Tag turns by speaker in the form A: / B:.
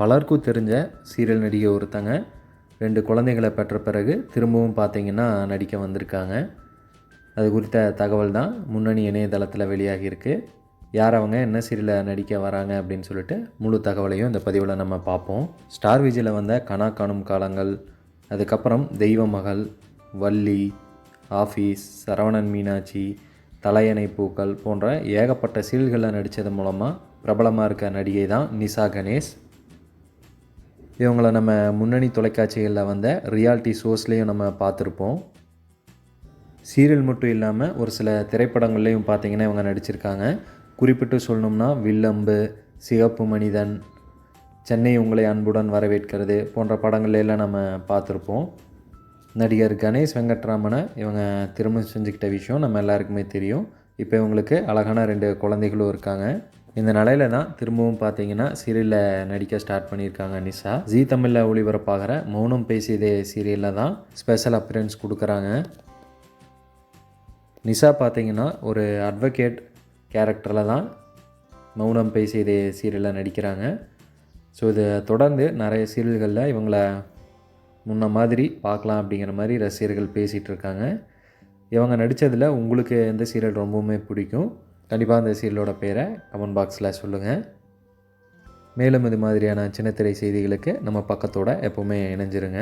A: பலருக்கும் தெரிஞ்ச சீரியல் நடிகை ஒருத்தங்க. ரெண்டு குழந்தைகளை பெற்ற பிறகு திரும்பவும் பார்த்தீங்கன்னா நடிக்க வந்திருக்காங்க. அது குறித்த தகவல் தான் முன்னணி இணையதளத்தில் வெளியாகியிருக்கு. யார் அவங்க என்ன சீரியலில் நடிக்க வராங்க அப்படின்னு சொல்லிட்டு முழு தகவலையும் இந்த பதிவில் நம்ம பார்ப்போம். ஸ்டார் விஜயில் வந்த கனா காணும் காலங்கள் அதுக்கப்புறம் தெய்வ மகள் வள்ளி ஆஃபீஸ் சரவணன் மீனாட்சி தலையணை பூக்கள் போன்ற ஏகப்பட்ட சீரியல்களில் நடித்தது மூலமாக பிரபலமாக இருக்க நடிகை தான் நிஷா கணேஷ். இவங்களை நம்ம முன்னணி தொலைக்காட்சிகளில் வந்த ரியாலிட்டி ஷோஸ்லேயும் நம்ம பார்த்துருப்போம். சீரியல் மட்டும் இல்லாமல் ஒரு சில திரைப்படங்கள்லேயும் பார்த்தீங்கன்னா இவங்க நடிச்சிருக்காங்க. குறிப்பிட்டு சொல்லணும்னா வில்லம்பு சிகப்பு மனிதன் சென்னை உங்களை அன்புடன் வரவேற்கிறது போன்ற படங்கள்லாம் நம்ம பார்த்துருப்போம். நடிகர் கணேஷ் வெங்கட்ராமனை இவங்க திருமணம் செஞ்சுக்கிட்ட விஷயம் நம்ம எல்லாருக்குமே தெரியும். இப்போ இவங்களுக்கு அழகான ரெண்டு குழந்தைகளும் இருக்காங்க. இந்த நிலையில தான் திரும்பவும் பார்த்தீங்கன்னா சீரியலில் நடிக்க ஸ்டார்ட் பண்ணியிருக்காங்க நிஷா. ஜீ தமிழில் ஒளிபரப்பாகிற மௌனம் பேசியதே சீரியலில் தான் ஸ்பெஷல் அப்பியரன்ஸ் கொடுக்குறாங்க. நிஷா பார்த்தீங்கன்னா ஒரு அட்வொகேட் கேரக்டரில் தான் மௌனம் பேசியதே சீரியலில் நடிக்கிறாங்க. ஸோ இதை தொடர்ந்து நிறைய சீரியல்களில் இவங்கள முன்ன மாதிரி பார்க்கலாம் அப்படிங்கிற மாதிரி ரசிகர்கள் பேசிகிட்டு இருக்காங்க. இவங்க நடித்ததில் உங்களுக்கு எந்த சீரியல் ரொம்பவுமே பிடிக்கும்? கண்டிப்பாக அந்த சீரியலோட பேரை கமெண்ட் பாக்ஸில் சொல்லுங்கள் மேலும் இது மாதிரியான சின்னத்திரை செய்திகளுக்கு நம்ம பக்கத்தோட எப்போவுமே இணைஞ்சிருங்க.